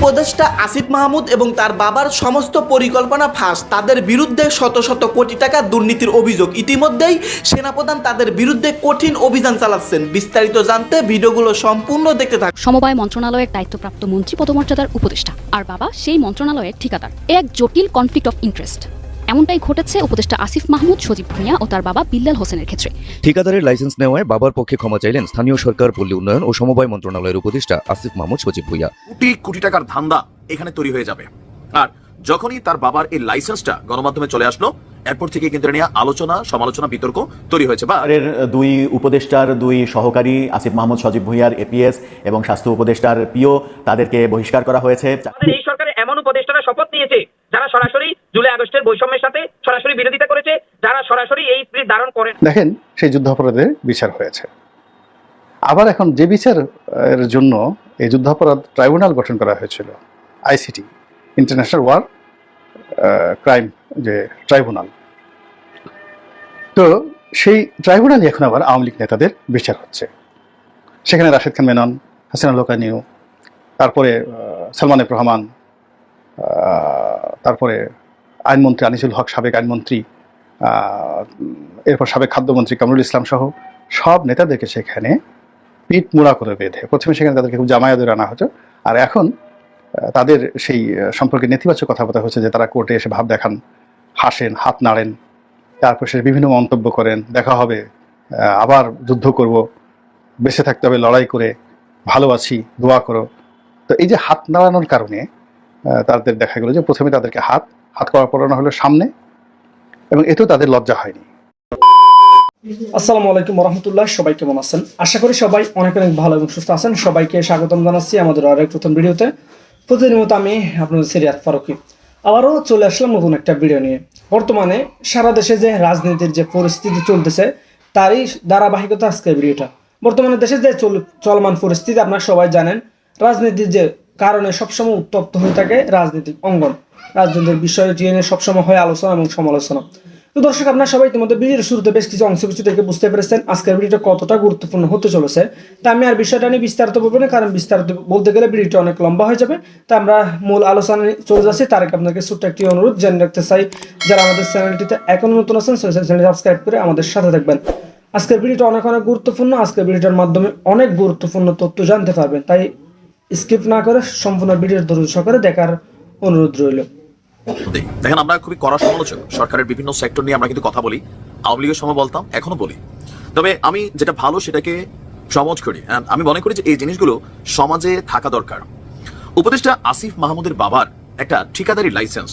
উপদেষ্টা আসিফ মাহমুদ এবং তার বাবার সমস্ত পরিকল্পনা ফাঁস। তাদের বিরুদ্ধে শত শত কোটি টাকা দুর্নীতির অভিযোগ। ইতিমধ্যেই সেনাপ্রধান তাদের বিরুদ্ধে কঠিন অভিযান চালাচ্ছেন। বিস্তারিত জানতে ভিডিওগুলো সম্পূর্ণ দেখতে থাকুন। সমবায় মন্ত্রণালয়ের দায়িত্বপ্রাপ্ত মন্ত্রী পদমর্যাদার উপদেষ্টা। আর বাবা সেই মন্ত্রণালয়ের ঠিকাদার। এক জটিল কনফ্লিক্ট অফ ইন্টারেস্ট এমনটাই ঘটেছে উপদেষ্টা আসিফ মাহমুদ সজীব ভুঁইয়া ও তার বাবা বিল্লাল হোসেনের ক্ষেত্রে। ঠিকাদারের লাইসেন্স নেওয়ায় বাবার পক্ষে ক্ষমা চাইলেন স্থানীয় সরকার পল্লী উন্নয়ন ও সমবায় মন্ত্রণালয়ের উপদেষ্টা আসিফ মাহমুদ সচিব ভুইয়া। কোটি কোটি টাকার ধান্দা এখানে তৈরি হয়ে যাবে। আর যখনই তার বাবার এই লাইসেন্সটা গণমাধ্যমে চলে আসলো এরপর থেকে কিন্তু নিয়ে আলোচনা সমালোচনা বিতর্ক তৈরি হয়েছে বা সরকারের দুই উপদেষ্টার দুই সহকারী আসিফ মাহমুদ সজীব ভুঁইয়ার এপিএস এবং স্বাস্থ্য উপদেষ্টার পিও তাদেরকে বহিষ্কার করা হয়েছে। এই সরকারে এমন উপদেষ্টারা শপথ নিয়েছে যারা সরাসরি জুলাই আগস্টের বৈষম্যের সাথে সরাসরি বিরোধিতা করেছে, যারা সরাসরি এই স্ত্রীর ধারণ করেন। দেখেন, সেই যুদ্ধাপরাধের বিচার হয়েছে। আবার এখন যে বিচারের জন্য এই যুদ্ধাপরাধ ট্রাইব্যুনাল গঠন করা হয়েছিল, আইসিটি, ইন্টারন্যাশনাল ওয়ার ক্রাইম যে ট্রাইব্যুনাল। তো সেই ট্রাইব্যুনালই এখন আবার আওয়ামী লীগ নেতাদের বিচার হচ্ছে। সেখানে রাশেদ খান মেনন, হাসিনা লোকানিউ, তারপরে সালমান রহমান তারপরে আইনমন্ত্রী আনিসুল হক, সাবেক আইনমন্ত্রী এরপর সাবেক খাদ্যমন্ত্রী কামরুল ইসলাম সহ সব নেতাদেরকে সেখানে পিঠ মুড়া করে বেঁধে, প্রথমে সেখানে তাদেরকে খুব জামায়াদের আনা হতো, আর এখন তাদের সেই সম্পর্কে নেতিবাচক কথাবার্তা হচ্ছে যে তারা কোর্টে এসে ভাব দেখান, হাসেন, হাত নাড়েন, তারপর সে বিভিন্ন মন্তব্য করেন, দেখা হবে আবার যুদ্ধ করব, বেঁচে থাকতে হবে, লড়াই করে ভালো আছি দোয়া করো। তো এই যে হাত নাড়ানোর কারণে তাদের দেখা গেল যে প্রথমে তাদেরকে হাত হাত করা পড়ানো হলো সামনে, এবং এতেও তাদের লজ্জা হয়নি। আসসালামু আলাইকুম রহমতুল্লাহ সবাই কেমন আছেন? আশা করি সবাই অনেক অনেক ভালো এবং সুস্থ আছেন। সবাইকে স্বাগতম জানাচ্ছি আমাদের আরেক প্রথম ভিডিওতে। প্রতিদিনের মতো আমি আপনাদের সিরিয়াত ফারুকি। আবারও চলে আসলাম নতুন একটা ভিডিও নিয়ে। বর্তমানে সারা দেশে যে রাজনীতির যে পরিস্থিতি চলতেছে, তারই ধারাবাহিকতা আজকের ভিডিওটা। বর্তমানে দেশে যে চল- চলমান পরিস্থিতি, আপনারা সবাই জানেন, রাজনীতির যে কারণে সবসময় উত্তপ্ত হয়ে থাকে রাজনৈতিক অঙ্গন। রাজনীতির বিষয় নিয়ে সবসময় হয় আলোচনা এবং সমালোচনা। তো দর্শক, আপনারা সবাই ইতিমধ্যে ভিডিওর শুরুতে বেশ কিছু অংশ কিছু থেকে বুঝতে পেরেছেন আজকের ভিডিওটা কতটা গুরুত্বপূর্ণ হতে চলেছে। তা আমি আর বিষয়টা নিয়ে বিস্তারিত বলব না, কারণ বিস্তারিত বলতে গেলে ভিডিওটা অনেক লম্বা হয়ে যাবে। তা আমরা মূল আলোচনায় চলে যাচ্ছি। তার আগে আপনাকে ছোট্ট একটি অনুরোধ জেনে রাখতে চাই, যারা আমাদের চ্যানেলটিতে এখনও নতুন আছেন চ্যানেল সাবস্ক্রাইব করে আমাদের সাথে থাকবেন। আজকের ভিডিওটা অনেক অনেক গুরুত্বপূর্ণ। আজকের ভিডিওটার মাধ্যমে অনেক গুরুত্বপূর্ণ তথ্য জানতে পারবেন। তাই স্কিপ না করে সম্পূর্ণ ভিডিওর ধৈর্য সহকারে দেখার অনুরোধ রইল। দেখেন, আমরা খুবই কড়া সমালোচক। সরকারের বিভিন্ন সেক্টর নিয়ে আমরা কিন্তু কথা বলি। আওয়ামী লীগের সময় বলতাম, এখনও বলি। তবে আমি যেটা ভালো, সেটাকে সমাজ করি। আমি মনে করি যে এই জিনিসগুলো সমাজে থাকা দরকার। উপদেষ্টা আসিফ মাহমুদের বাবার একটা ঠিকাদারি লাইসেন্স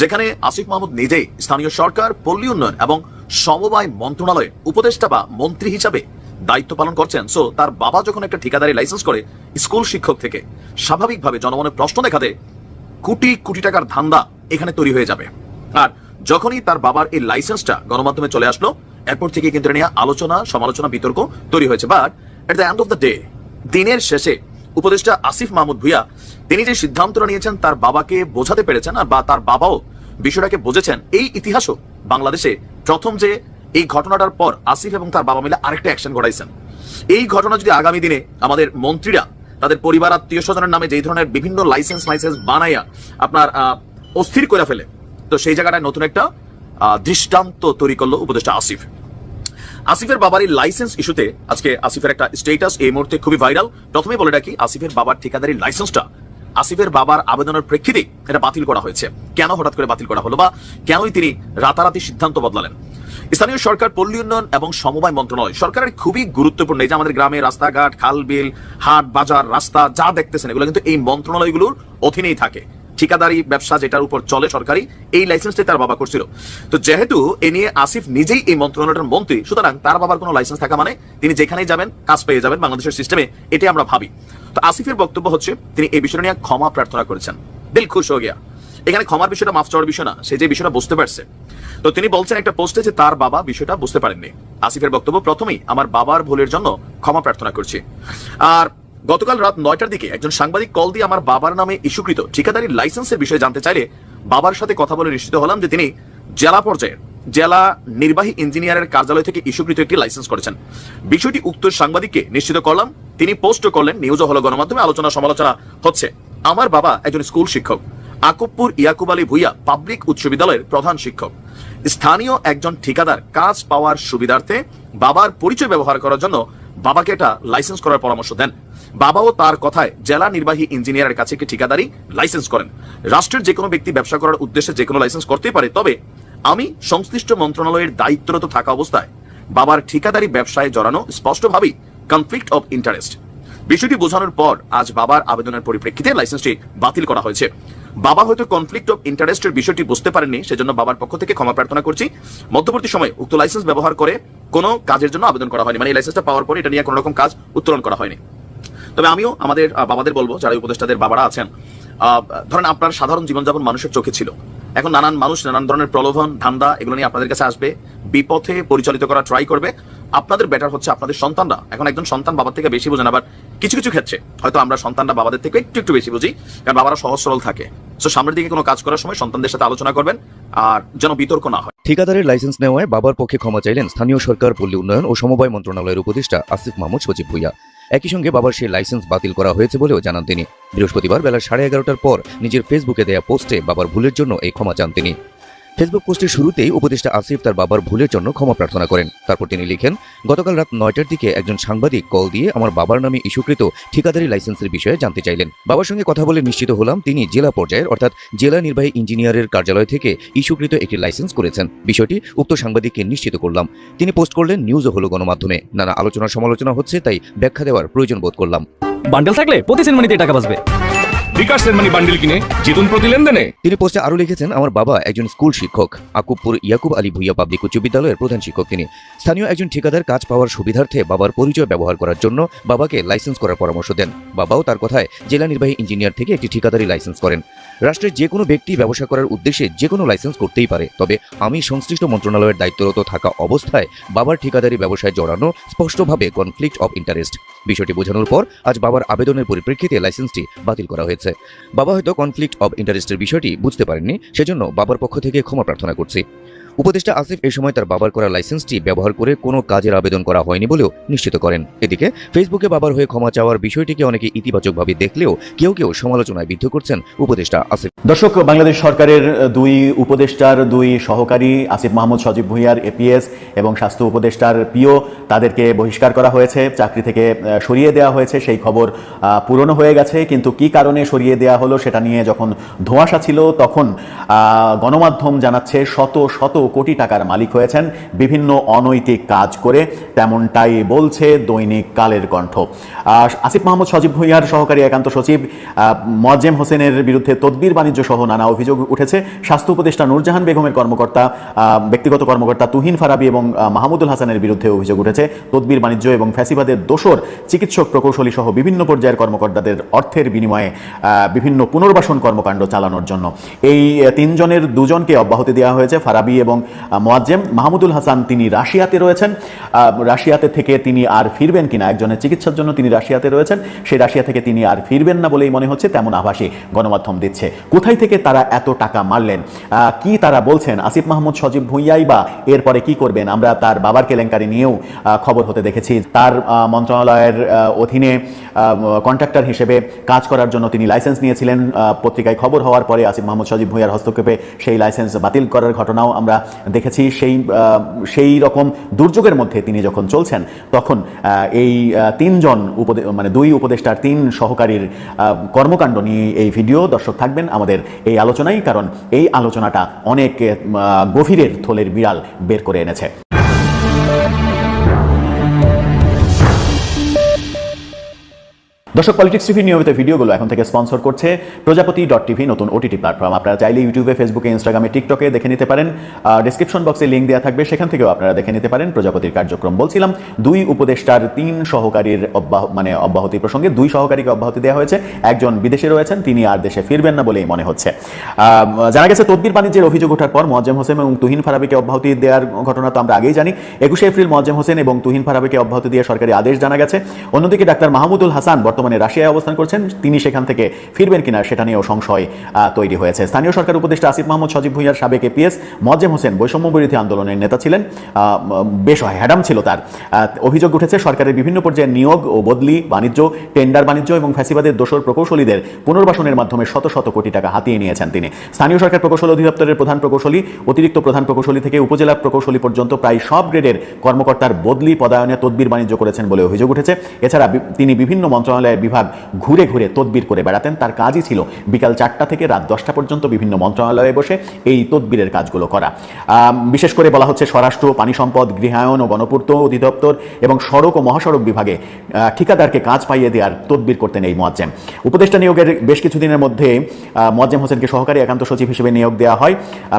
যেখানে আসিফ মাহমুদ নিজেই স্থানীয় সরকার, পল্লী উন্নয়ন এবং সমবায় মন্ত্রণালয়ে উপদেষ্টা বা মন্ত্রী হিসাবে দায়িত্ব পালন করছেন। সো তার বাবা যখন একটা ঠিকাদারি লাইসেন্স করে স্কুল শিক্ষক থেকে, স্বাভাবিকভাবে জনমনে প্রশ্ন দেখা দেয়, কোটি কোটি টাকার ধান্দা এখানে তৈরি হয়ে যাবে। আর যখনই তার বাবার এই লাইসেন্সটা গণমাধ্যমে চলে আসলো, এরপর থেকে কিন্তু নিয়ে আলোচনা, সমালোচনা, বিতর্ক তৈরি হয়েছে। But at the end of the day দিনের শেষে উপদেষ্টা আসিফ মাহমুদ ভুইয়া, তিনি যে সিদ্ধান্তটা নিয়েছেন তার বাবাকে বোঝাতে পেরেছেন আর বা তার বাবাও বিষয়টাকে বুঝেছেন, এই ইতিহাসও বাংলাদেশে প্রথম যে এই ঘটনাটার পর আসিফ এবং তার বাবা মিলে আরেকটা অ্যাকশন ঘটাইছেন এই ঘটনা যদি আগামী দিনে আমাদের মন্ত্রীরা, তাদের পরিবার আত্মীয় স্বজনের নামে যেই ধরনের বিভিন্ন লাইসেন্স লাইসেন্স বানাইয়া আপনার অস্থির করে ফেলে। তো সেই জায়গাটায় নতুন একটা দৃষ্টান্ত তৈরি করল উপদেষ্টা আসিফ। আসিফের বাবার এই লাইসেন্স ইস্যুতে আজকে আসিফের একটা স্টেটাস এই মুহূর্তে খুবই ভাইরাল প্রথমে বলে রাখি, আসিফের বাবার ঠিকাদারি লাইসেন্সটা আসিফের বাবার আবেদনের প্রেক্ষিতে এটা বাতিল করা হয়েছে। কেন হঠাৎ করে বাতিল করা হলো বা কেনই তিনি রাতারাতি সিদ্ধান্ত বদলালেন? স্থানীয় সরকার, পল্লী উন্নয়ন এবং সমবায় মন্ত্রণালয় সরকারের খুবই গুরুত্বপূর্ণ। এই যে আমাদের গ্রামে রাস্তাঘাট, খাল বিল, হাট, বাজার, রাস্তা যা দেখতেছেন, এগুলো কিন্তু এই মন্ত্রণালয়গুলোর অধীনেই থাকে। ঠিকাদারি ব্যবসা যেটার উপর চলে সরকারি, এই লাইসেন্সটি তার বাবা করছিল। তো যেহেতু এ নিয়ে আসিফ নিজেই এই মন্ত্রণালয়ের মন্ত্রী, সুতরাং তার বাবার কোনো লাইসেন্স থাকা মানে তিনি যেখানেই যাবেন, কাজ পেয়ে যাবেন বাংলাদেশের সিস্টেমে এটাই আমরা ভাবি। তো আসিফের বক্তব্য হচ্ছে, তিনি এই বিষয়টা নিয়ে ক্ষমা প্রার্থনা করেছেন। দিল খুশ হয়ে গিয়া। এখানে ক্ষমার বিষয়টা মাফ চাওয়ার বিষয় না, সে যে বিষয়টা বুঝতে পারছে। তো তিনি বলছেন একটা পোস্টে যে তার বাবা বিষয়টা বুঝতে পারেননি। আসিফের বক্তব্য, প্রথমেই আমার বাবার ভুলের জন্য ক্ষমা প্রার্থনা করছি। আর গতকাল রাত নয়টার দিকে একজন সাংবাদিক কল দিয়ে আমার বাবার নামে ইস্যুকৃত ঠিকাদারি লাইসেন্সের বিষয়ে জানতে চাইলে বাবার সাথে কথা বলে নিশ্চিত হলাম যে তিনি জেলা পর্যায়ের জেলা নির্বাহী ইঞ্জিনিয়ারের কার্যালয় থেকে ইস্যুকৃত একটি লাইসেন্স করেছেন। বিষয়টি উক্ত সাংবাদিককে নিশ্চিত করলাম। তিনি পোস্ট করলেন, নিউজও হলো গণমাধ্যমে, আলোচনা সমালোচনা হচ্ছে। আমার বাবা একজন স্কুল শিক্ষক, আকুবপুর ইয়াকুব আলী ভুইয়া পাবলিক উচ্চ বিদ্যালয়ের প্রধান শিক্ষক। স্থানীয় একজন ঠিকাদার কাজ পাওয়ার সুবিধার্থে বাবার পরিচয় ব্যবহার করার জন্য বাবাকে এটা লাইসেন্স করার পরামর্শ দেন। বাবাও তার কথায় জেলা নির্বাহী ইঞ্জিনিয়ারের কাছে একটি ঠিকাদারি লাইসেন্স করেন। রাষ্ট্রের যে কোনো ব্যক্তি ব্যবসা করার উদ্দেশ্যে যে কোনো লাইসেন্স করতেই পারে, তবে আমি সংশ্লিষ্ট মন্ত্রণালয়ের দায়িত্বরত থাকা অবস্থায় বাবার ঠিকাদারি ব্যবসায় জড়ানো স্পষ্টভাবেই কনফ্লিক্ট অফ ইন্টারেস্ট বিষয়টি বোঝানোর পর আজ বাবার আবেদনের পরিপ্রেক্ষিতে লাইসেন্সটি বাতিল করা হয়েছে। বাবা হয়তো কনফ্লিক্ট অফ ইন্টারেস্টের বিষয়টি বুঝতে পারেননি, সেজন্য বাবার পক্ষ থেকে ক্ষমা প্রার্থনা করছি। মধ্যবর্তী সময়ে উক্ত লাইসেন্স ব্যবহার করে কোনো কাজের জন্য আবেদন করা হয়নি মানে এই লাইসেন্সটা পাওয়ার পরে এটা নিয়ে কোনো রকম কাজ উত্তোলন করা হয়নি। তবে আমিও আমাদের বাবাদের বলব, যারা উপদেষ্টাদের বাবারা আছেন ধরেন আপনার সাধারণ জীবনযাপন মানুষের চোখে ছিল। এখন নানান মানুষ, নানান ধরনের প্রলোভন, ধান্দা, এগুলো নিয়ে আপনাদের কাছে আসবে, বিপথে পরিচালিত করা ট্রাই করবে। আপনাদের বেটার হচ্ছে আপনাদের সন্তানরা। এখন একজন সন্তান বাবার থেকে বেশি বোঝেন, আবার কিছু কিছু ক্ষেত্রে হয়তো আমরা সন্তানরা বাবাদের থেকে একটু একটু বেশি বুঝি, কারণ বাবারা সহজ সরল থাকে। তো সামনের দিকে কোনো কাজ করার সময় সন্তানদের সাথে আলোচনা করবেন, আর যেন বিতর্ক না হয়। ঠিকাদারের লাইসেন্স নেওয়ায় বাবার পক্ষে ক্ষমা চাইলেন স্থানীয় সরকার পল্লী উন্নয়ন ও সমবায় মন্ত্রণালয়ের উপদেষ্টা আসিফ মাহমুদ সচিব ভুইয়া। একই সঙ্গে বাবার সেই লাইসেন্স বাতিল করা হয়েছে বলেও জানান তিনি। বৃহস্পতিবার বেলা সাড়ে এগারোটার পর নিজের ফেসবুকে দেয়া পোস্টে বাবার ভুলের জন্য এই ক্ষমা চান তিনি। ফেসবুক পোস্টের শুরুতেই উপদেষ্টা আসিফ তার বাবার ভুলের জন্য ক্ষমা প্রার্থনা করেন। তারপর তিনি লিখেন, গতকাল রাত নয়টার দিকে একজন সাংবাদিক কল দিয়ে আমার বাবার নামে ইস্যুকৃত ঠিকাদারি লাইসেন্সের বিষয়ে জানতে চাইলেন। বাবার সঙ্গে কথা বলে নিশ্চিত হলাম তিনি জেলা পর্যায়ের, অর্থাৎ জেলা নির্বাহী ইঞ্জিনিয়ারের কার্যালয় থেকে ইস্যুকৃত একটি লাইসেন্স করেছেন। বিষয়টি উক্ত সাংবাদিককে নিশ্চিত করলাম। তিনি পোস্ট করলেন, নিউজও হলো গণমাধ্যমে। নানা আলোচনা সমালোচনা হচ্ছে, তাই ব্যাখ্যা দেওয়ার প্রয়োজন বোধ করলাম। বান্ডেল থাকলে প্রতি সেনমানিতে টাকা বাঁচবে। বিকাশ সেনমানি বান্ডিল কিনে জিতুন প্রতি লেনদেনে। তিনি পোস্টে আরও লিখেছেন, আমার বাবা একজন স্কুল শিক্ষক আকুপুর ইয়াকুব আলী ভুইয়া পাবলিক উচ্চ বিদ্যালয়ের প্রধান শিক্ষক তিনি। স্থানীয় একজন ঠিকাদার কাজ পাওয়ার সুবিধার্থে বাবার পরিচয় ব্যবহার করার জন্য বাবাকে লাইসেন্স করার পরামর্শ দেন। বাবাও তার কথায় জেলা নির্বাহী ইঞ্জিনিয়ার থেকে একটি ঠিকাদারি লাইসেন্স করেন। রাষ্ট্রের যে কোনো ব্যক্তি ব্যবসা করার উদ্দেশ্যে যে কোনো লাইসেন্স করতেই পারে। তবে আমি সংশ্লিষ্ট মন্ত্রণালয়ের দায়িত্বরত থাকা অবস্থায় বাবার ঠিকাদারি ব্যবসায় জড়ানো স্পষ্টভাবে কনফ্লিক্ট অফ ইন্টারেস্ট বিষয়টি বোঝানোর পর আজ বাবার আবেদনের পরিপ্রেক্ষিতে লাইসেন্সটি বাতিল করা হয়েছে। বাবা হয়তো কনফ্লিক্ট অব ইন্টারেস্টের বিষয়টি বুঝতে পারেননি, সেজন্য বাবার পক্ষ থেকে ক্ষমা প্রার্থনা করছি। উপদেষ্টা আসিফ এই সময় তার বাবার করা লাইসেন্সটি ব্যবহার করে কোনো কাজের আবেদন করা হয়নি বলেও নিশ্চিত করেন। এদিকে ফেসবুকে বাবার হয়ে ক্ষমা চাওয়ার বিষয়টিকে অনেকে ইতিবাচকভাবে দেখলেও কেউ কেউ সমালোচনায় বিদ্ধ করছেন উপদেষ্টা আসিফ। দর্শক, বাংলাদেশ সরকারের দুই উপদেষ্টার দুই সহকারী আসিফ মাহমুদ সজীব ভুঁইয়ার এপিএস এবং স্বাস্থ্য উপদেষ্টার পিও তাদেরকে বহিষ্কার করা হয়েছে। চাকরি থেকে সরিয়ে দেওয়া হয়েছে, সেই খবর পুরনো হয়ে গেছে। কিন্তু কি কারণে সরিয়ে দেওয়া হলো সেটা নিয়ে যখন ধোঁয়াশা ছিল, তখন গণমাধ্যম জানাচ্ছে শত শত কোটি টাকার মালিক হয়েছেন, বিভিন্ন অনৈতিক কাজ করে তেমনটাই বলছে দৈনিক কালের কণ্ঠ। আসিফ মাহমুদ সজীব ভুঁইয়ার সহকারী একান্ত সচিব মোয়াজ্জেম হোসেনের বিরুদ্ধে তদবির বাণিজ্য সহ নানা অভিযোগ উঠেছে। স্বাস্থ্য উপদেষ্টা নূরজাহান বেগমের কর্মকর্তা ব্যক্তিগত কর্মকর্তা তুহিন ফারাবি এবং মাহমুদুল হাসানের বিরুদ্ধে অভিযোগ উঠেছে। তদবির বাণিজ্য এবং ফ্যাসিবাদের দোসর, চিকিৎসক প্রকৌশলী সহ বিভিন্ন পর্যায়ের কর্মকর্তাদের অর্থের বিনিময়ে বিভিন্ন পুনর্বাসন কর্মকাণ্ড চালানোর জন্য। এই তিনজনের দুজনকে অব্যাহতি দেওয়া হয়েছে। ফারাবি এবং আহ, মোয়াজ্জেম মাহমুদুল হাসান তিনি রাশিয়াতে রয়েছেন। রাশিয়াতে থেকে তিনি আর ফিরবেন কিনা একজনের চিকিৎসার জন্য তিনি রাশিয়াতে রয়েছেন। সেই রাশিয়া থেকে তিনি আর ফিরবেন না বলেই মনে হচ্ছে তেমন আভাসই গণমাধ্যম দিচ্ছে। কোথায় থেকে তারা এত টাকা মারলেন? কি তারা বলছেন? আসিফ মাহমুদ সজীব ভুঁইয়াই বা এরপরে কি করবেন? আমরা তার বাবার কেলেঙ্কারি নিয়েও খবর হতে দেখেছি। তার মন্ত্রণালয়ের অধীনে কন্ট্রাক্টর হিসেবে কাজ করার জন্য তিনি লাইসেন্স নিয়েছিলেন। পত্রিকায় খবর হওয়ার পরে আসিফ মাহমুদ সজীব ভুঁইয়ার হস্তক্ষেপে সেই লাইসেন্স বাতিল করার ঘটনাও আমরা দেখেছি সেই সেই রকম দুর্যোগের মধ্যে তিনি যখন চলছেন, তখন এই তিনজন উপদে মানে দুই উপদেষ্টার তিন সহকারীর কর্মকাণ্ড নিয়ে এই ভিডিও। দর্শক থাকবেন আমাদের এই আলোচনাই কারণ এই আলোচনাটা অনেক গভীরের থলের বিড়াল বের করে এনেছে। দর্শক পলিটিক্স টিভি নিয়মিত ভিডিওগুলো এখন থেকে স্পন্সর করছে প্রজাপতি ডট টিভি নতুন ওটিটি প্ল্যাটফর্ম আপনারা চাইলে ইউটিউবে ফেসবুকে ইনস্টাগ্রামে টিকটকে দেখে নিতে পারেন। ডিসক্রিপশন বক্সে লিঙ্ক দেওয়া থাকবে, সেখান থেকেও আপনারা দেখে নিতে পারেন প্রজাপতির কার্যক্রম। বলছিলাম, দুই উপদেষ্টার তিন সহকারীর অব্যাহ মানে অব্যাহতি প্রসঙ্গে দুই সহকারীকে অব্যাহতি দেওয়া হয়েছে। একজন বিদেশে রয়েছেন, তিনি আর দেশে ফিরবেন না বলেই মনে হচ্ছে। জানা গেছে তদবির বাণিজ্যের অভিযোগ ওঠার পর মোয়াজ্জেম হোসেন এবং তুহিন ফারাবিকে অব্যাহতি দেওয়ার ঘটনা তো আমরা আগেই জানি। একুশে এপ্রিল মোয়াজ্জেম হোসেন এবং তুহিন ফারাবিকে অব্যাহতি দিয়ে সরকারি আদেশ জানা গেছে। অন্যদিকে ডাক্তার মাহমুদুল হাসান বর্তমানে রাশিয়ায় অবস্থান করছেন, তিনি সেখান থেকে ফিরবেন কিনা সেটা নিয়েও সংশয় তৈরি হয়েছে। স্থানীয় সরকার উপদেষ্টা আসিফ মাহমুদ, সজীব ভুইয়ার সাবেক এপিএস মজ্জেম হোসেন বৈষম্য বিরোধী আন্দোলনের নেতা ছিলেন বেশ হ্যাডাম ছিল তার। অভিযোগ উঠেছে, সরকারের বিভিন্ন পর্যায়ে নিয়োগ ও বদলি, বাণিজ্য, টেন্ডার বাণিজ্য এবং ফ্যাসিবাদের দোষর প্রকৌশলীদের পুনর্বাসনের মাধ্যমে শত শত কোটি টাকা হাতিয়ে নিয়েছেন তিনি। স্থানীয় সরকার প্রকৌশল অধিদপ্তরের প্রধান প্রকৌশলী, অতিরিক্ত প্রধান প্রকৌশলী থেকে উপজেলা প্রকৌশলী পর্যন্ত প্রায় সব গ্রেডের কর্মকর্তার বদলি, পদায়নে, তদবির বাণিজ্য করেছেন বলে অভিযোগ উঠেছে। এছাড়া তিনি বিভিন্ন মন্ত্রণালয়ের বিভাগ ঘুরে ঘুরে তদবির করে বেড়াতেন। তার কাজই ছিল বিকাল চারটা থেকে রাত দশটা পর্যন্ত বিভিন্ন মন্ত্রণালয়ে বসে এই তদবিরের কাজগুলো করা। বিশেষ করে বলা হচ্ছে স্বরাষ্ট্র পানি সম্পদ গৃহায়ন ও গণপূর্ত অধিদপ্তর এবং সড়ক ও মহাসড়ক বিভাগে ঠিকাদারকে কাজ পাইয়ে দেওয়ার তদবির করতেন এই মোয়াজ্জেম। উপদেষ্টা নিয়োগের বেশ কিছুদিনের মধ্যে মোয়াজ্জেম হোসেনকে সহকারী একান্ত সচিব হিসেবে নিয়োগ দেওয়া হয়।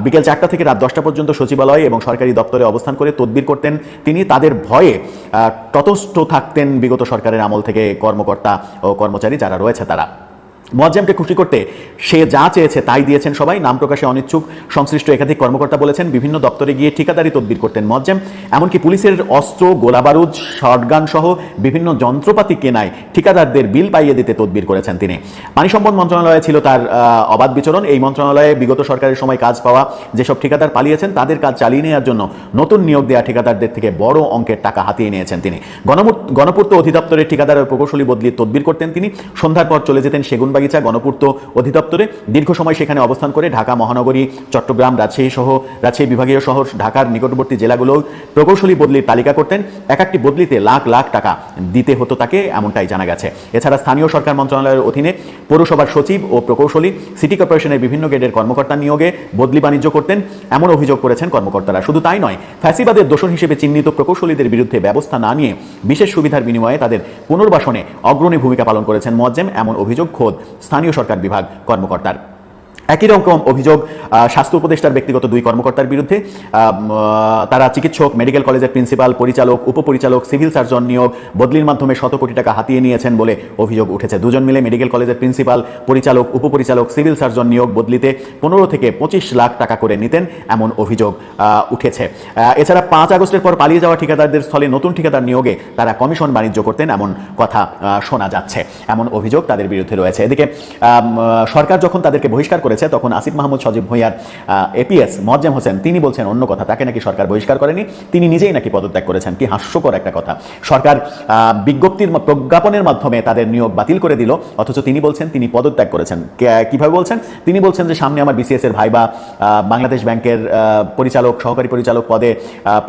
বিকেল চারটা থেকে রাত দশটা পর্যন্ত সচিবালয় এবং সরকারি দপ্তরে অবস্থান করে তদবির করতেন। তিনি তাদের ভয়ে আহ, তটস্থ থাকতেন বিগত সরকারের আমল থেকে কর্মকর্তা ও কর্মচারী যারা রয়েছে তারা। মোয়াজ্জেমকে খুশি করতে সে যা চেয়েছে তাই দিয়েছেন সবাই। নাম প্রকাশে অনিচ্ছুক সংশ্লিষ্ট একাধিক কর্মকর্তা বলেছেন, বিভিন্ন দপ্তরে গিয়ে ঠিকাদারি তদবির করতেন মোয়াজ্জেম। এমনকি পুলিশের অস্ত্র, গোলাবারুদ, শটগান সহ বিভিন্ন যন্ত্রপাতি কেনায় ঠিকাদারদের বিল পাইয়ে দিতে তদবির করেছেন তিনি। পানি সম্পদ মন্ত্রণালয়ে ছিল তার অবাধ বিচরণ। এই মন্ত্রণালয়ে বিগত সরকারের সময় কাজ পাওয়া যেসব ঠিকাদার পালিয়েছেন, তাদের কাজ চালিয়ে নেওয়ার জন্য নতুন নিয়োগ দেওয়া ঠিকাদারদের থেকে বড় অঙ্কের টাকা হাতিয়ে নিয়েছেন তিনি। গণপূর্ত অধিদপ্তরের ঠিকাদার প্রকৌশলী বদলির তদবির করতেন তিনি। সন্ধ্যার পর চলে যেতেন সেগুনবাগিচা গণপূর্ত অধিদপ্তরে। দীর্ঘ সময় সেখানে অবস্থান করে ঢাকা মহানগরী, চট্টগ্রাম, রাজশাহী সহ, রাজশাহী বিভাগীয় শহর, ঢাকার নিকটবর্তী জেলাগুলো প্রকৌশলী বদলির তালিকা করতেন। এক একটি বদলিতে লাখ লাখ টাকা দিতে হতো তাকে, এমনটাই জানা গেছে। এছাড়া স্থানীয় সরকার মন্ত্রণালয়ের অধীনে পৌরসভার সচিব ও প্রকৌশলী, সিটি কর্পোরেশনের বিভিন্ন গ্রেডের কর্মকর্তা নিয়োগে বদলি বাণিজ্য করতেন, এমন অভিযোগ করেছেন কর্মকর্তারা। শুধু তাই নয়, ফ্যাসিবাদের দোষণ হিসেবে চিহ্নিত প্রকৌশলীদের বিরুদ্ধে ব্যবস্থা না নিয়ে বিশেষ সুবিধার বিনিময়ে তাদের পুনর্বাসনে অগ্রণী ভূমিকা পালন করেছেন মোয়াজ্জেম, এমন অভিযোগ খোদ স্থানীয় সরকার বিভাগ কর্মকর্তার। একই রকম অভিযোগ স্বাস্থ্য উপদেষ্টার ব্যক্তিগত দুই কর্মকর্তার বিরুদ্ধে। তারা চিকিৎসক, মেডিকেল কলেজের প্রিন্সিপাল, পরিচালক, উপপরিচালক, সিভিল সার্জন নিয়োগ, বদলির মাধ্যমে শত কোটি টাকা হাতিয়ে নিয়েছেন বলে অভিযোগ উঠেছে। দুজন মিলে মেডিকেল কলেজের প্রিন্সিপাল, পরিচালক, উপপরিচালক, সিভিল সার্জন নিয়োগ বদলিতে পনেরো থেকে পঁচিশ লাখ টাকা করে নিতেন এমন অভিযোগ উঠেছে। এছাড়া পাঁচ আগস্টের পর পালিয়ে যাওয়া ঠিকাদারদের স্থলে নতুন ঠিকাদার নিয়োগে তারা কমিশন বাণিজ্য করতেন এমন কথা শোনা যাচ্ছে। এমন অভিযোগ তাদের বিরুদ্ধে রয়েছে। এদিকে সরকার যখন তাদেরকে বহিষ্কার করেছে তখন আসিফ মাহমুদ সজীব ভুঁইয়ার এপিএস মজ্জেম হোসেন, তিনি বলছেন, অন্য কথা, তাকে নাকি সরকার বহিষ্কার করেনি। তিনি নিজেই নাকি পদত্যাগ করেছেন। কি হাস্যকর একটা কথা। সরকার বিজ্ঞপ্তির প্রজ্ঞাপনের মাধ্যমে তাদের নিয়োগ বাতিল করে দিল, অথচ তিনি বলছেন, তিনি পদত্যাগ করেছেন। কীভাবে বলছেন? তিনি বলছেন যে, সামনে আমার বিসিএস এর ভাইবা বাংলাদেশ ব্যাংকের পরিচালক, সহকারী পরিচালক পদে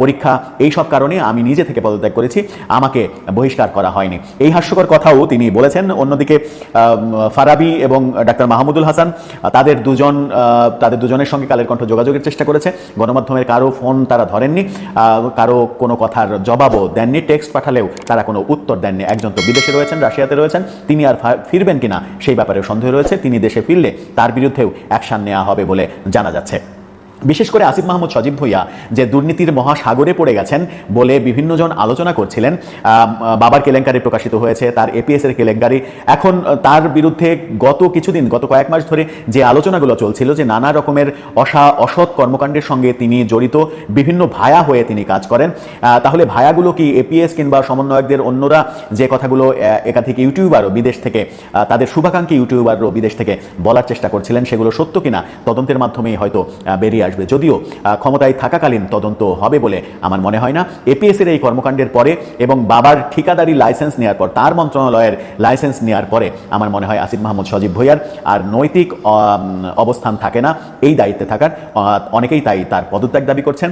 পরীক্ষা, এই সব কারণে আমি নিজে থেকে পদত্যাগ করেছি। আমাকে বহিষ্কার করা হয়নি। এই হাস্যকর কথাও তিনি বলেছেন। অন্যদিকে ফারাবি এবং ডাক্তার মাহমুদুল হাসান তাদের দুজন তাদের দুজনের সঙ্গে কালের কণ্ঠ যোগাযোগের চেষ্টা করেছে। গণমাধ্যমের কারও ফোন তারা ধরেননি কারও কোনো কথার জবাবও দেননি, টেক্সট পাঠালেও তারা কোনো উত্তর দেননি। একজন তো বিদেশে রয়েছেন, রাশিয়াতে রয়েছেন, তিনি আর ফিরবেন কিনা সেই ব্যাপারে সন্দেহ রয়েছে। তিনি দেশে ফিরলে তার বিরুদ্ধেও অ্যাকশান নেওয়া হবে বলে জানা যাচ্ছে। বিশেষ করে আসিফ মাহমুদ সজীব ভুইয়া, যে দুর্নীতির মহাসাগরে পড়ে গেছেন বলে বিভিন্নজন আলোচনা করছিলেন। বাবার কেলেঙ্কারি প্রকাশিত হয়েছে, তার এপিএস এর কেলেঙ্কারি। এখন তার বিরুদ্ধে গত কিছুদিন, গত কয়েক মাস ধরে যে আলোচনাগুলো চলছিল, যে নানা রকমের অসা, অসৎ কর্মকাণ্ডের সঙ্গে তিনি জড়িত, বিভিন্ন ভায়া হয়ে তিনি কাজ করেন। তাহলে ভায়াগুলো কি এপিএস কিংবা সমন্বয়কদের অন্যরা যে কথাগুলো একাধিক ইউটিউবারও বিদেশ থেকে তাদের শুভাকাঙ্ক্ষী ইউটিউবারও বিদেশ থেকে বলার চেষ্টা করছিলেন, সেগুলো সত্য কিনা, তদন্তের মাধ্যমেই হয়তো বেরিয়ে আসবে। যদিও ক্ষমতায় থাকাকালীন তদন্ত হবে বলে আমার মনে হয় না। এপিএস এর এই কর্মকাণ্ডের পরে এবং বাবার ঠিকাদারি লাইসেন্স নেওয়ার পর, তার মন্ত্রণালয়ের লাইসেন্স নেওয়ার পরে আমার মনে হয় আসিফ মাহমুদ, সজীব ভুইয়ার আর নৈতিক অবস্থান থাকে না এই দায়িত্বে থাকার। অনেকেই তাই তার পদত্যাগ দাবি করছেন।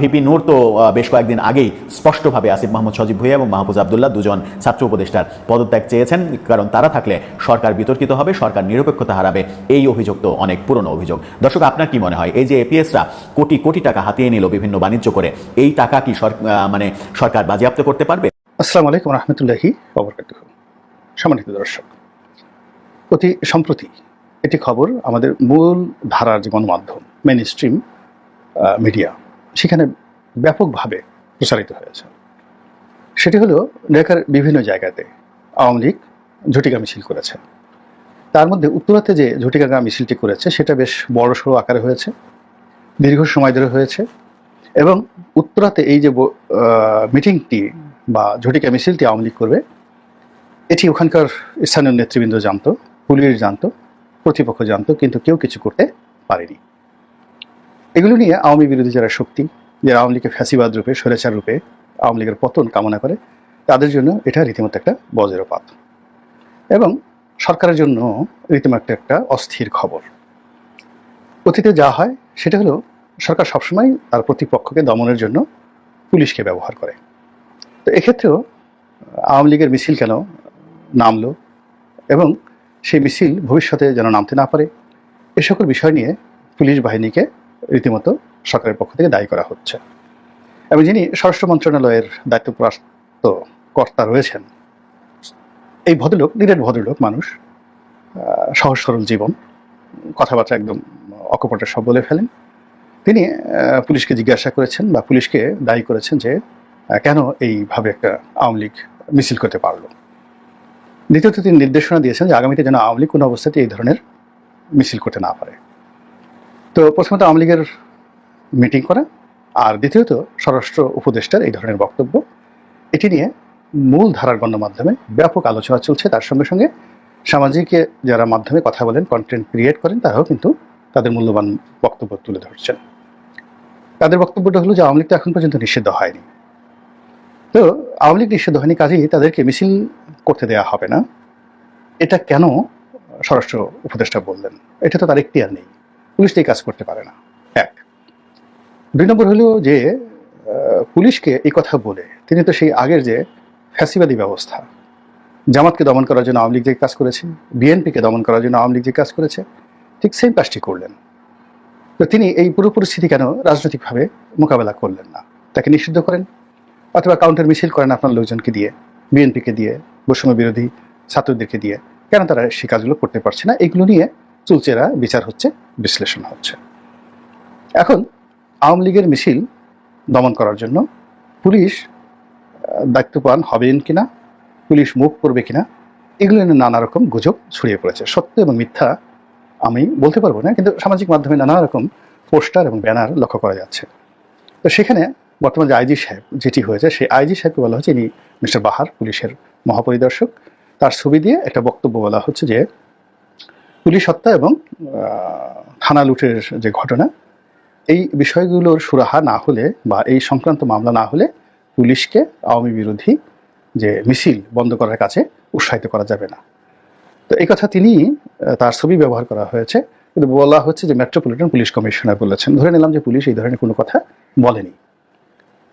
ভিপি নূর তো বেশ কয়েকদিন আগেই স্পষ্টভাবে আসিফ মাহমুদ, সজীব ভুইয়া এবং মাহফুজ আবদুল্লাহ দুজন ছাত্র উপদেষ্টার পদত্যাগ চেয়েছেন। কারণ তারা থাকলে সরকার বিতর্কিত হবে, সরকার নিরপেক্ষতা হারাবে। এই অভিযোগ তো অনেক পুরনো অভিযোগ। দর্শক, আপনার কি মনে হয়? এই যে এপিএসরা কোটি কোটি টাকা হাতিয়ে নিল বিভিন্ন বাণিজ্য করে। এই টাকা কি মানে সরকার বাজেয়াপ্ত করতে পারবে? আসসালামু আলাইকুম রহমতুল্লাহি সম্মানিত দর্শক, অতি সম্প্রতি একটি খবর আমাদের মূল ধারার যে গণমাধ্যম মেন স্ট্রিম মিডিয়া সেখানে ব্যাপকভাবে প্রচারিত হয়েছে। সেটি হলো ঢাকার বিভিন্ন জায়গাতে আওয়ামী লীগ ঝটিকা মিছিল করেছে। তার মধ্যে উত্তরাতে যে ঝটিকা মিছিলটি করেছে, সেটা বেশ বড়সড় আকারে হয়েছে। দীর্ঘ সময় ধরে হয়েছে এবং উত্তরাতে এই যে মিটিংটি বা ঝটিকা মিছিলটি আওয়ামী লীগ করবে, এটি ওখানকার স্থানীয় নেতৃবৃন্দ জানত, পুলিশ জানত, প্রতিপক্ষ জানত, কিন্তু কেউ কিছু করতে পারেনি। এগুলো নিয়ে আওয়ামী বিরোধী যারা শক্তি, যারা আওয়ামী লীগের ফ্যাসিবাদ রূপে, স্বৈরাচার রূপে আওয়ামী লীগের পতন কামনা করে, তাদের জন্য এটা রীতিমতো একটা বজ্রপাত এবং সরকারের জন্য রীতিমতো একটা অস্থির খবর। অতীতে যা হয়, সেটা হলো সরকার সবসময় তার প্রতিপক্ষকে দমনের জন্য পুলিশকে ব্যবহার করে। তো এক্ষেত্রেও আওয়ামী লীগের মিছিল কেন নামলো এবং সেই মিছিল ভবিষ্যতে যেন নামতে না পারে, এ সকল বিষয় নিয়ে পুলিশ বাহিনীকে রীতিমতো সরকারের পক্ষ থেকে দায়ী করা হচ্ছে। এবং যিনি স্বরাষ্ট্র মন্ত্রণালয়ের দায়িত্বপ্রাপ্ত কর্তা রয়েছেন, এই ভদ্রলোক, নিরেট ভদ্রলোক মানুষ সহজ সরল জীবন, কথাবার্তা একদম অকপটে সব বলে ফেলেন। তিনি পুলিশকে জিজ্ঞাসা করেছেন বা পুলিশকে দায়ী করেছেন যে কেন এইভাবে একটা আওয়ামী লীগ মিছিল করতে পারল। দ্বিতীয়ত তিনি নির্দেশনা দিয়েছেন যে আগামীতে যেন আওয়ামী লীগ কোনো অবস্থাতে এই ধরনের মিছিল করতে না পারে। তো প্রথমত আওয়ামী লীগের মিটিং করা, আর দ্বিতীয়ত স্বরাষ্ট্র উপদেষ্টার এই ধরনের বক্তব্য। এটি নিয়ে মূল ধারার গণমাধ্যমে ব্যাপক আলোচনা চলছে। তার সঙ্গে সঙ্গে সামাজিক যারা মাধ্যমে কথা বলেন কন্টেন্ট ক্রিয়েট করেন, তারাও কিন্তু তাদের মূল্যবান বক্তব্য তুলে ধরছেন। তাদের বক্তব্যটা হলো যে আওয়ামী লীগ তো এখন পর্যন্ত নিষিদ্ধ হয়নি। তো আওয়ামী লীগ নিষিদ্ধ হয়নি কাজেই তাদেরকে মিছিল করতে দেওয়া হবে না। এটা কেন স্বরাষ্ট্র উপদেষ্টা বললেন? এটা তো তার এখতিয়ার নেই। পুলিশ তো এই কাজ করতে পারে না। এক। দুই নম্বর হলো যে পুলিশকে এই কথা বলে তিনি তো সেই আগের যে ফ্যাসিবাদী ব্যবস্থা, জামাতকে দমন করার জন্য আওয়ামী লীগ যে কাজ করেছে, বিএনপিকে দমন করার জন্য আওয়ামী লীগ যে কাজ করেছে, ঠিক সেম কাজটি করলেন। তিনি এই পুরো পরিস্থিতি কেন রাজনৈতিকভাবে মোকাবেলা করলেন না? তাকে নিষিদ্ধ করেন? অথবা কাউন্টার মিছিল করেন আপনার লোকজনকে দিয়ে বিএনপিকে দিয়ে বৈষম্য বিরোধী ছাত্রদেরকে দিয়ে? কেন তারা সেই কাজগুলো করতে পারছে না? এগুলো নিয়ে চুলচেরা বিচার হচ্ছে বিশ্লেষণ হচ্ছে। এখন আওয়ামী লীগের মিছিল দমন করার জন্য পুলিশ আহ, দায়িত্ববান হবেন কিনা? পুলিশ মুখ করবে কিনা? এগুলো নিয়ে নানা রকম গুজব ছড়িয়ে পড়েছে। সত্য এবং মিথ্যা আমি বলতে পারব না, কিন্তু সামাজিক মাধ্যমে নানা রকম পোস্টার এবং ব্যানার লক্ষ্য করা যাচ্ছে। তো সেখানে বর্তমান যে আইজি সাহেব যেটি হয়েছে, সেই আইজি সাহেবকে বলা হচ্ছে, ইনি মিস্টার বাহার, পুলিশের মহাপরিদর্শক। তার ছবি দিয়ে একটা বক্তব্য বলা হচ্ছে যে, পুলিশ হত্যা এবং থানা লুটের যে ঘটনা, এই বিষয়গুলোর সুরাহা না হলে বা এই সংক্রান্ত মামলা না হলে পুলিশকে আওয়ামী বিরোধী যে মিছিল বন্ধ করার কাছে উৎসাহিত করা যাবে না। তো এই কথা তিনি তার ছবি ব্যবহার করা হয়েছে। কিন্তু বলা হচ্ছে যে মেট্রোপলিটন পুলিশ কমিশনার বলেছেন। ধরে নিলাম যে পুলিশ এই ধরনের কোনো কথা বলেনি।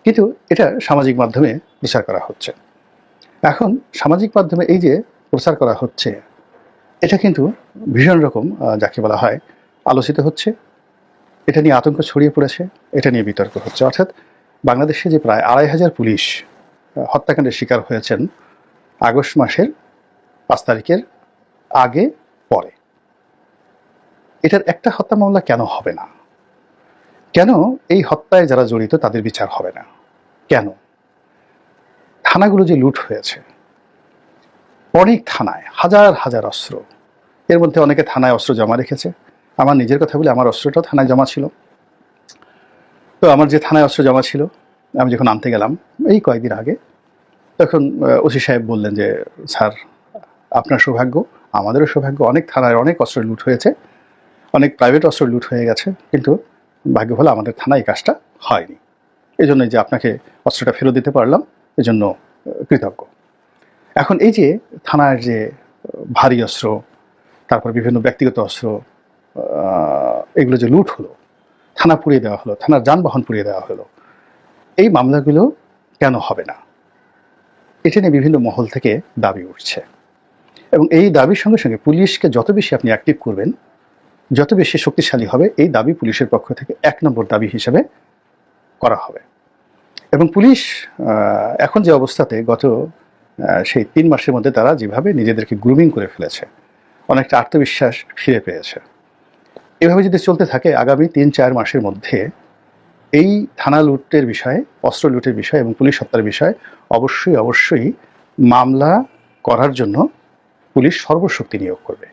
কিন্তু এটা সামাজিক মাধ্যমে প্রচার করা হচ্ছে। এখন সামাজিক মাধ্যমে এই যে প্রচার করা হচ্ছে, এটা কিন্তু ভীষণ রকম যাকে বলা হয় আলোচিত হচ্ছে। এটা নিয়ে আতঙ্ক ছড়িয়ে পড়েছে, এটা নিয়ে বিতর্ক হচ্ছে। অর্থাৎ বাংলাদেশে যে প্রায় আড়াই হাজার পুলিশ হত্যাকাণ্ডের শিকার হয়েছেন আগস্ট মাসের পাঁচ তারিখের আগে, পরে। এটার একটা হত্যা মামলা কেন হবে না? কেন এই হত্যায় যারা জড়িত তাদের বিচার হবে না? কেন? থানাগুলো যে লুট হয়েছে, অনেক থানায়, হাজার হাজার অস্ত্র। এর মধ্যে অনেকে থানায় অস্ত্র জমা রেখেছে। আমার নিজের কথা বলি, আমার অস্ত্রটাও থানায় জমা ছিল। তো আমার যে থানায় অস্ত্র জমা ছিল, আমি যখন আনতে গেলাম, এই কয়েকদিন আগে, তখন ওসি সাহেব বললেন যে, স্যার, আপনার সৌভাগ্য আমাদেরও সৌভাগ্য, অনেক থানায় অনেক অস্ত্র লুট হয়েছে, অনেক প্রাইভেট অস্ত্র লুট হয়ে গেছে, কিন্তু ভাগ্য ভালো আমাদের থানায় এই কাজটা হয়নি। এই জন্যই যে আপনাকে অস্ত্রটা ফেরত দিতে পারলাম এজন্য কৃতজ্ঞ। এখন এই যে থানার যে ভারী অস্ত্র, তারপর বিভিন্ন ব্যক্তিগত অস্ত্র এগুলো যে লুট হলো, থানা পুড়িয়ে দেওয়া হলো, থানার যানবাহন পুড়িয়ে দেওয়া হলো, এই মামলাগুলো কেন হবে না? এটা নিয়ে বিভিন্ন মহল থেকে দাবি উঠছে। এবং এই দাবির সঙ্গে সঙ্গে পুলিশকে যত বেশি আপনি অ্যাক্টিভ করবেন, যত বেশি শক্তিশালী হবে, এই দাবি পুলিশের পক্ষ থেকে এক নম্বর দাবি হিসেবে করা হবে। এবং পুলিশ এখন যে অবস্থাতে গত সেই তিন মাসের মধ্যে তারা যেভাবে নিজেদেরকে গ্রুমিং করে ফেলেছে, অনেকটা আত্মবিশ্বাস ফিরে পেয়েছে। এভাবে যদি চলতে থাকে, আগামী তিন চার মাসের মধ্যে এই থানা লুটের বিষয়ে, অস্ত্র লুটের বিষয়ে এবং পুলিশ হত্যার বিষয়ে অবশ্যই অবশ্যই মামলা করার জন্য পুলিশ সর্বশক্তি নিয়োগ করবে।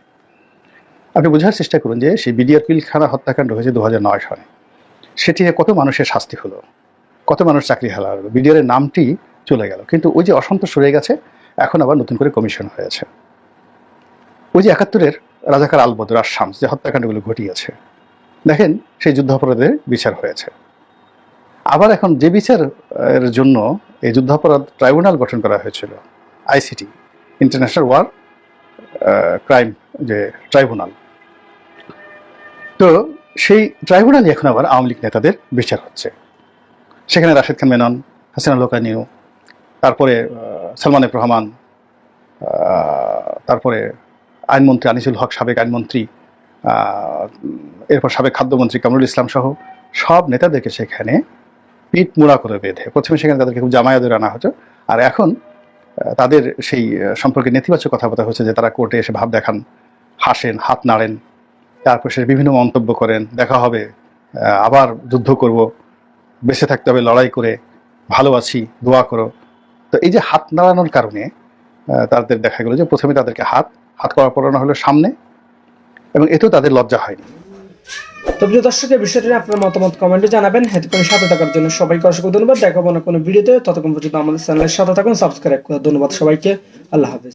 আপনি বোঝার চেষ্টা করুন যে সেই বিডিআর পিলখানা হত্যাকাণ্ড হয়েছে দু নয় সালে। সেটি কত মানুষের শাস্তি হলো, কত মানুষ চাকরি হারা হলো বিডিআরের নামটি চলে গেল। কিন্তু ওই যে অসন্তোষ রয়ে গেছে, এখন আবার নতুন করে কমিশন হয়েছে। ওই যে একাত্তরের রাজাকার আলবদর আর শামস যে হত্যাকাণ্ডগুলো ঘটিয়েছে, দেখেন সেই যুদ্ধাপরাধের বিচার হয়েছে। আবার এখন যে বিচার, এর জন্য এই যুদ্ধাপরাধ ট্রাইব্যুনাল গঠন করা হয়েছিল, আইসিটি, ইন্টারন্যাশনাল ওয়ার ক্রাইম যে ট্রাইব্যুনাল তো সেই ট্রাইব্যুনালই এখন আবার আওয়ামী লীগ নেতাদের বিচার হচ্ছে। সেখানে রাশেদ খান মেনন, হাসিনা লোকানিউ তারপরে সালমান রহমান তারপরে আইনমন্ত্রী আনিসুল হক, সাবেক আইনমন্ত্রী এরপর সাবেক খাদ্যমন্ত্রী কামরুল ইসলাম সহ সব নেতাদেরকে সেখানে পিঠ মোড়া করে বেঁধে, প্রথমে সেখানে তাদেরকে খুব জামায়াদের আনা হতো, আর এখন তাদের সেই সম্পর্কে নেতিবাচক কথাবার্তা হচ্ছে যে তারা কোর্টে এসে ভাব দেখান, হাসেন, হাত নাড়েন, তারপর সে বিভিন্ন মন্তব্য করেন, দেখা হবে আবার যুদ্ধ করব, বেঁচে থাকতে হবে, লড়াই করে ভালো আছি দোয়া করো। তো এই যে হাত নাড়ানোর কারণে তাদের দেখা গেলো যে প্রথমে তাদেরকে হাত হাত করা পড়ানো হলো সামনে, এবং এতেও তাদের লজ্জা হয়নি। তো প্রিয় দর্শক, এই বিষয়টি আপনার মতামত কমেন্টে জানাবেন। হেতু করে সাথে থাকার জন্য সবাইকে অসংখ্য ধন্যবাদ। দেখাবো না কোনো ভিডিওতে। ততক্ষণ পর্যন্ত আমাদের চ্যানেলের সাথে থাকুন সাবস্ক্রাইব করে ধন্যবাদ সবাইকে। আল্লাহ হাফিজ।